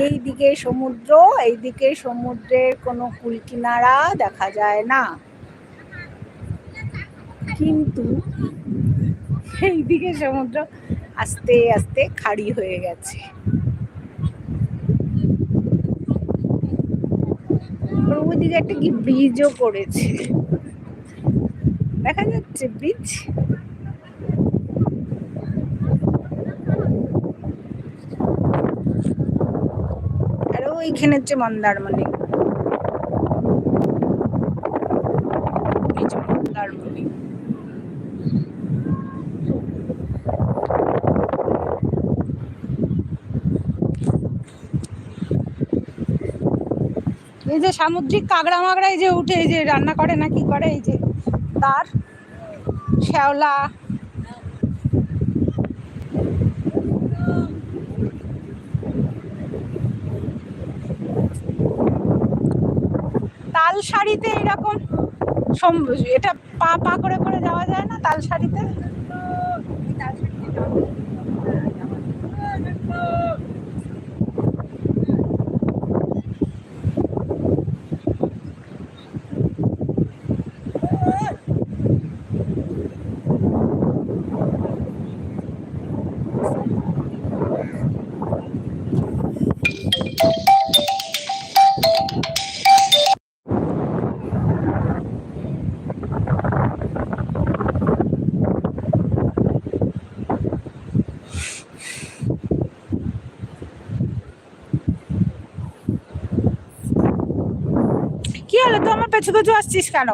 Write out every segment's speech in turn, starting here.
এই দিকে সমুদ্র এই দিকে সমুদ্রের কোনো কুল কিনারা দেখা যায় না। কিন্তু এই দিকে সমুদ্র আস্তে আস্তে খাড়ি হয়ে গেছে। ওইদিকে একটা কি ব্রিজও করেছে। দেখা যাচ্ছে ব্রিজ আর ওইখানে হচ্ছে মন্দারমণি মন্দারমণি এই যে সামুদ্রিক কাঁকড়া মাকড়া এই যে উঠে, এই যে রান্না করে না কি করে, এই যে তার, শ্যাওলা তাল শাড়িতে এরকম এটা পা পা করে করে যাওয়া যায় না তাল শাড়িতে কি হলো তো আমার পেছু পেছু আসছিস কেন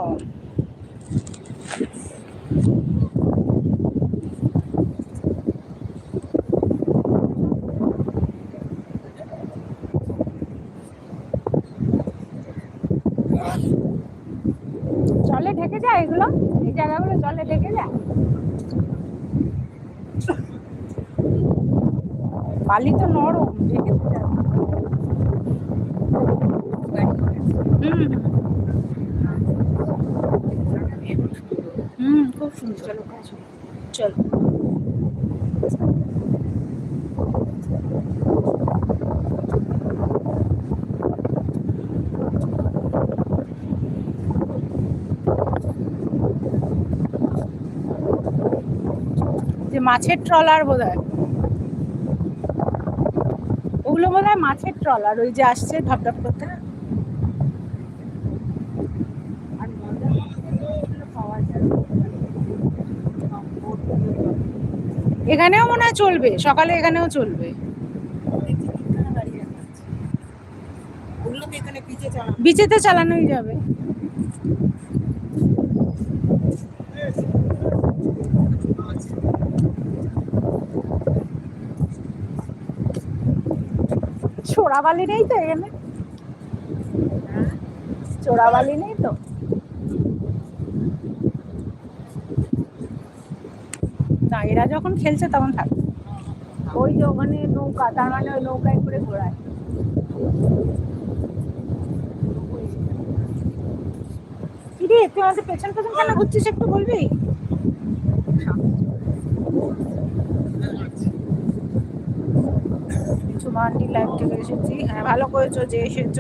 জলে ঢেকে যায় এগুলো, এই জায়গাগুলো জলে ঢেকে যায় বালি তো নরম, ঢেকে যায়। হুম। খুব সুন্দর। চলো চলো। যে মাছের ট্রলার বোধ হয়। ওগুলো বোধ হয় মাছের ট্রলার ওই যে আসছে ধপধপ করতে। এখানেও মনে হয় চলবে, সকালে এখানেও চলবে। বিচেতে চালানোই যাবে। চোরাবালি নেই তো এখানে? চোরাবালি নেই তো? এরা যখন খেলছে তখন থাকবে ওই যে ওখানে নৌকা তার মানে ওই নৌকায় করে ঘোরায়। কিরে তুই আমাদের পেছন পেছন কেন ঘুরছিস একটু বলবি? সুমান্টি লাইভ থেকে এসেছি। হ্যাঁ ভালো করেছ যে এসেছ।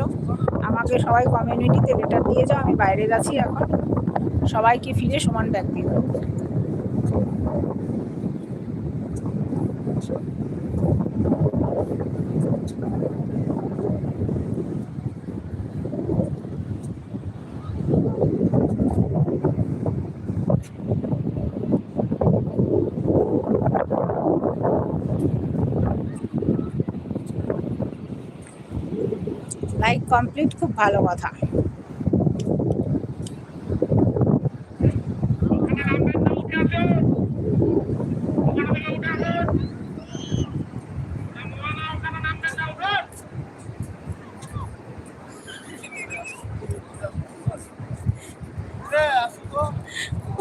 আমাকে সবাই কমিউনিটিতে লেটার দিয়ে যাও আমি বাইরে যাচ্ছি এখন। সবাইকে ফিরে সমান ব্যাগ দিন লাইক কমপ্লিট খুব ভালো কথা।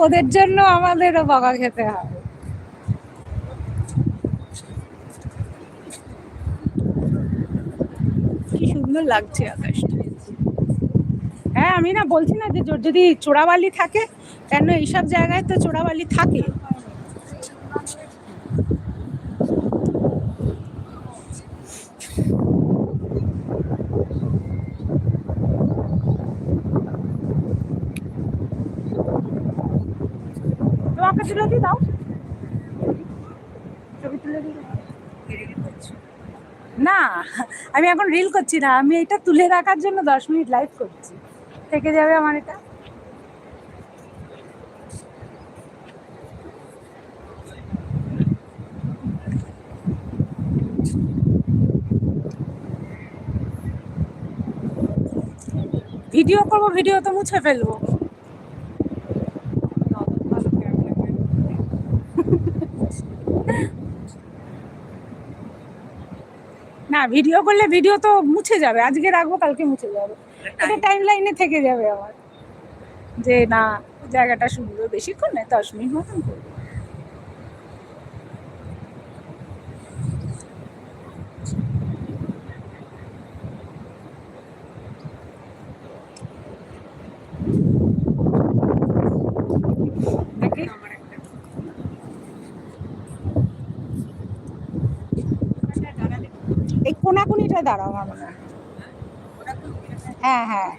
ওদের জন্য আমাদেরও বকা খেতে হবে সুন্দর লাগছে আকাশটা। হ্যাঁ আমি না বলছি না যে যদি চোরাবালি থাকে, কেন এইসব জায়গায় তো চোরাবালি থাকে? তোমাকে দিলে দাও। আমি এখন রিল করছি না, আমি এটা তুলে রাখার জন্য দশ মিনিট লাইভ করছি। থেকে যাবে আমার এটা? ভিডিও করব, ভিডিও তো মুছে ফেলব। না ভিডিও করলে ভিডিও তো মুছে যাবে। আজকে রাখব কালকে মুছে যাবে। এটা টাইম লাইনে থেকে যাবে আমার। যে না জায়গাটা সুন্দর বেশিক্ষণ নেই দশ মিনিট মতন করব। এই কোনাকুনিটা দাঁড়াও আমার হ্যাঁ। হয় হ্যাঁ হ্যাঁ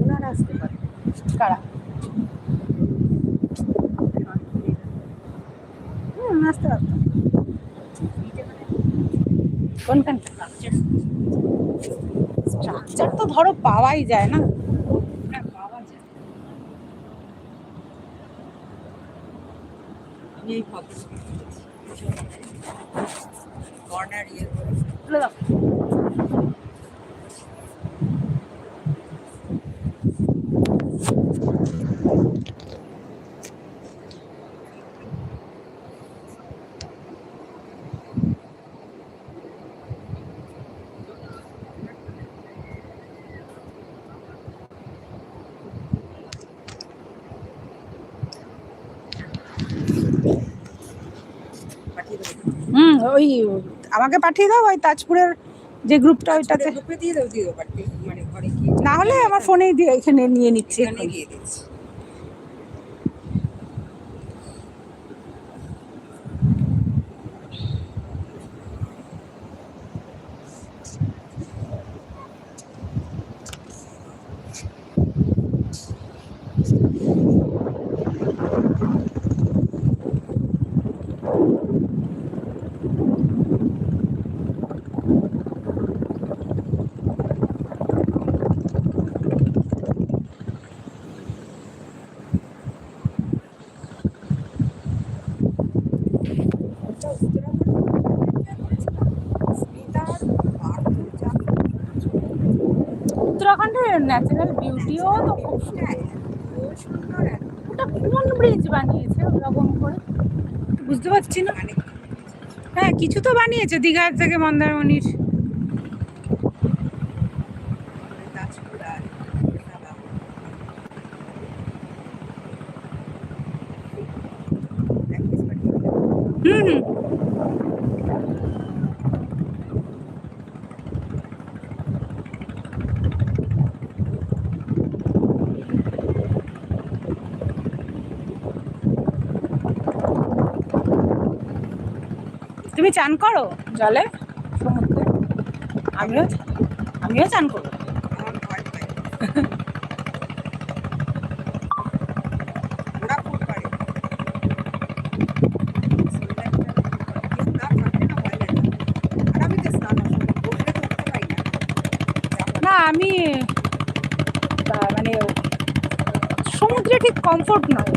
ওনারা আসতে পারে কারা হুম আসতে পারতাম স্ট্রাকচার তো ধরো পাওয়াই যায় না। হ্যাঁ পাওয়া যায়। কর্নার ইয়ে ওই আমাকে পাঠিয়ে দাও ওই তাজপুরের যে গ্রুপটা ওইটাতে। দিয়ে দিয়ে মানে না হলে আমার ফোনেই দিয়ে এখানে নিয়ে নিচ্ছি এখানে। গিয়ে দিচ্ছি। উত্তরাখণ্ডের ন্যাচারাল বিউটিও তো খুব সুন্দর। ওটা কোন ব্রিজ বানিয়েছে ওরকম করে? বুঝতে পারছি না। হ্যাঁ কিছু তো বানিয়েছে, দীঘার থেকে মন্দারমণির তাজপুর আর কলকাতা। এক piece পাঠিয়ে দেবো। হুম হুম তুমি চান করো জলে? সমুদ্রে আমিও আমিও চান কেউ না, আমি মানে সমুদ্রে ঠিক কমফোর্ট নয়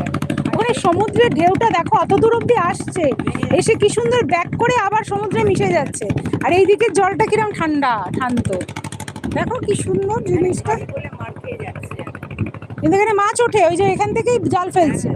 ওখানে সমুদ্রের ঢেউটা দেখো, অত দূর অব্দি আসছে। এসে কি সুন্দর ব্যাক করে আবার সমুদ্রে মিশে যাচ্ছে। আর এই দিকের জলটা কিরম ঠান্ডা ঠান্ত দেখো কি সুন্দর জিনিসটা। কিন্তু এখানে মাছ ওঠে, ওই যে এখান থেকেই জল ফেলছে।